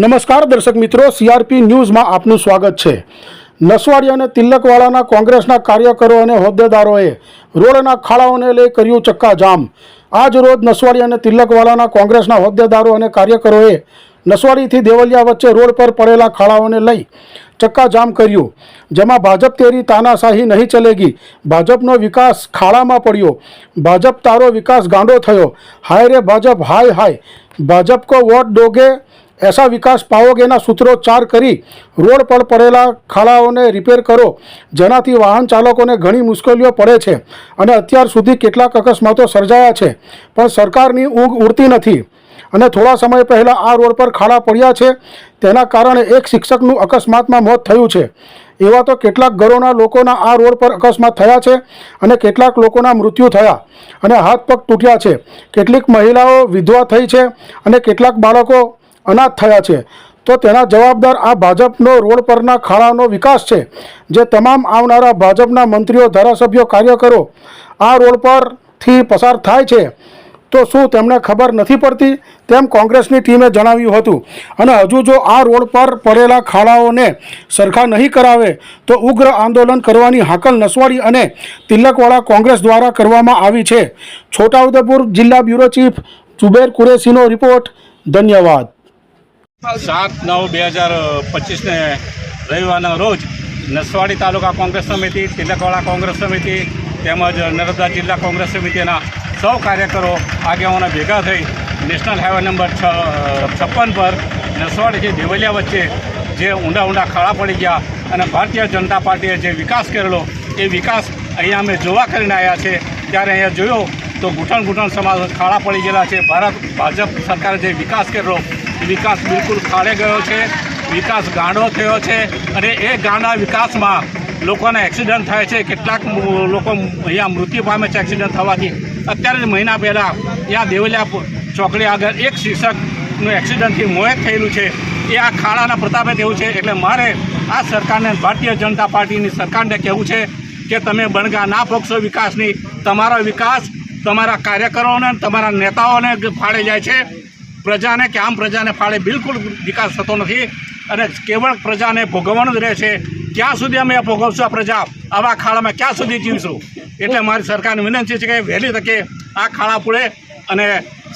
નમસ્કાર દર્શક મિત્રો સીઆરપી ન્યૂઝમાં આપનું સ્વાગત છે. નસવાડી અને તિલકવાડાના કોંગ્રેસના કાર્યકરો અને હોદ્દેદારોએ રોડના ખાડાઓને લઈ કર્યું ચક્કાજામ. આજ રોજ નસવાડી અને તિલકવાડાના કોંગ્રેસના હોદ્દેદારો અને કાર્યકરોએ નસવાડીથી દેવલિયા વચ્ચે રોડ પર પડેલા ખાડાઓને લઈ ચક્કાજામ કર્યું. જેમાં ભાજપ તેરી તાનાશાહી નહીં ચલેગી. ભાજપનો વિકાસ ખાડામાં પડ્યો. ભાજપ તારો વિકાસ ગાંડો થયો. હાય રે ભાજપ, હાય હાય. ભાજપ કો વોટ દોગે? એસા વિકાસ પાઓગેના સૂત્રોચ્ચાર કરી રોડ પર પડેલા ખાડાઓને રિપેર કરો. જેનાથી વાહન ચાલકોને ઘણી મુશ્કેલીઓ પડે છે અને અત્યાર સુધી કેટલાક અકસ્માતો સર્જાયા છે, પણ સરકારની ઊંઘ ઉડતી નથી. અને થોડા સમય પહેલાં આ રોડ પર ખાડા પડ્યા છે, તેના કારણે એક શિક્ષકનું અકસ્માતમાં મોત થયું છે. એવા તો કેટલાક ઘરોના લોકોના આ રોડ પર અકસ્માત થયા છે અને કેટલાક લોકોના મૃત્યુ થયા અને હાથ પગ તૂટ્યા છે. કેટલીક મહિલાઓ વિધવા થઈ છે અને કેટલાક બાળકો અનાથ થયા છે. તો તેના જવાબદાર આ ભાજપનો રોડ પરના ખાડાનો વિકાસ છે. જે તમામ આવનારા ભાજપના મંત્રીઓ, ધારાસભ્યો, કાર્યકરો આ રોડ પરથી પસાર થાય છે. તો શું તેમને ખબર નથી પડતી? તેમ કોંગ્રેસની ટીમે જણાવ્યું હતું. અને હજુ જો આ રોડ પર પડેલા ખાડાઓને સરખા નહીં કરાવે, તો ઉગ્ર આંદોલન કરવાની હાકલ નસવાડી અને તિલકવાળા કોંગ્રેસ દ્વારા કરવામાં આવી છે. છોટાઉદેપુર જિલ્લા બ્યુરો ચીફ જુબેર કુરેશીનો રિપોર્ટ. ધન્યવાદ. સાત નવ બે હજાર પચીસને રવિવારના રોજ નસવાડી તાલુકા કોંગ્રેસ સમિતિ, તિલકવાડા કોંગ્રેસ સમિતિ તેમજ નર્મદા જિલ્લા કોંગ્રેસ સમિતિના સૌ કાર્યકરો આગેવાનો ભેગા થઈ નેશનલ હાઈવે નંબર છ, છપ્પન પર નસવાડીથી દેવલિયા વચ્ચે જે ઊંડા ઊંડા ખાડા પડી ગયા અને ભારતીય જનતા પાર્ટીએ જે વિકાસ કરેલો, એ વિકાસ અહીંયા અમે જોવા કરીને આવ્યા છે. ત્યારે અહીંયા જોયો તો ઘૂંટણ ઘૂંટણ સમાજ ખાડા પડી ગયેલા છે. ભારત, ભાજપ સરકારે જે વિકાસ કરેલો વિકાસ બિલકુલ ખાડે ગયો છે, વિકાસ ગાંડો થયો છે અને એ ગાંડા વિકાસમાં લોકોના એક્સિડન્ટ થાય છે, કેટલાક લોકો અહીંયા મૃત્યુ પામે છે એક્સિડન્ટ થવાથી. અત્યારે મહિના પહેલાં ત્યાં દેવલિયા ચોકડી આગળ એક શિક્ષકનું એક્સિડન્ટથી મોત થયેલું છે. એ આ ખાડાના પ્રતાપે થયું છે, એટલે મારે આ સરકારને, ભારતીય જનતા પાર્ટીની સરકારને કહેવું છે કે તમે બણગા ના પોક્ષો વિકાસની. તમારો વિકાસ તમારા કાર્યકરોને, તમારા નેતાઓને ફાળે જાય છે. પ્રજાને કે આમ પ્રજાને ફાળે બિલકુલ વિકાસ થતો નથી અને કેવળ પ્રજાને ભોગવવાનું જ રહે છે. ક્યાં સુધી અમે ભોગવશું આ પ્રજા? આવા ખાડામાં ક્યાં સુધી જીવીશું? એટલે મારી સરકારને વિનંતી છે કે વહેલી તકે આ ખાડા પૂરે અને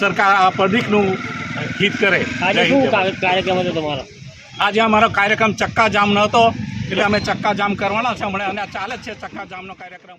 સરકાર આ પબ્લિકનું હિત કરે. કાર્યક્રમ હતો તમારો? આજે અમારો કાર્યક્રમ ચક્કા જામ ન હતો એટલે અમે ચક્કા જામ કરવાના છે હમણાં અને આ ચાલે જ છે ચક્કા જામનો કાર્યક્રમ.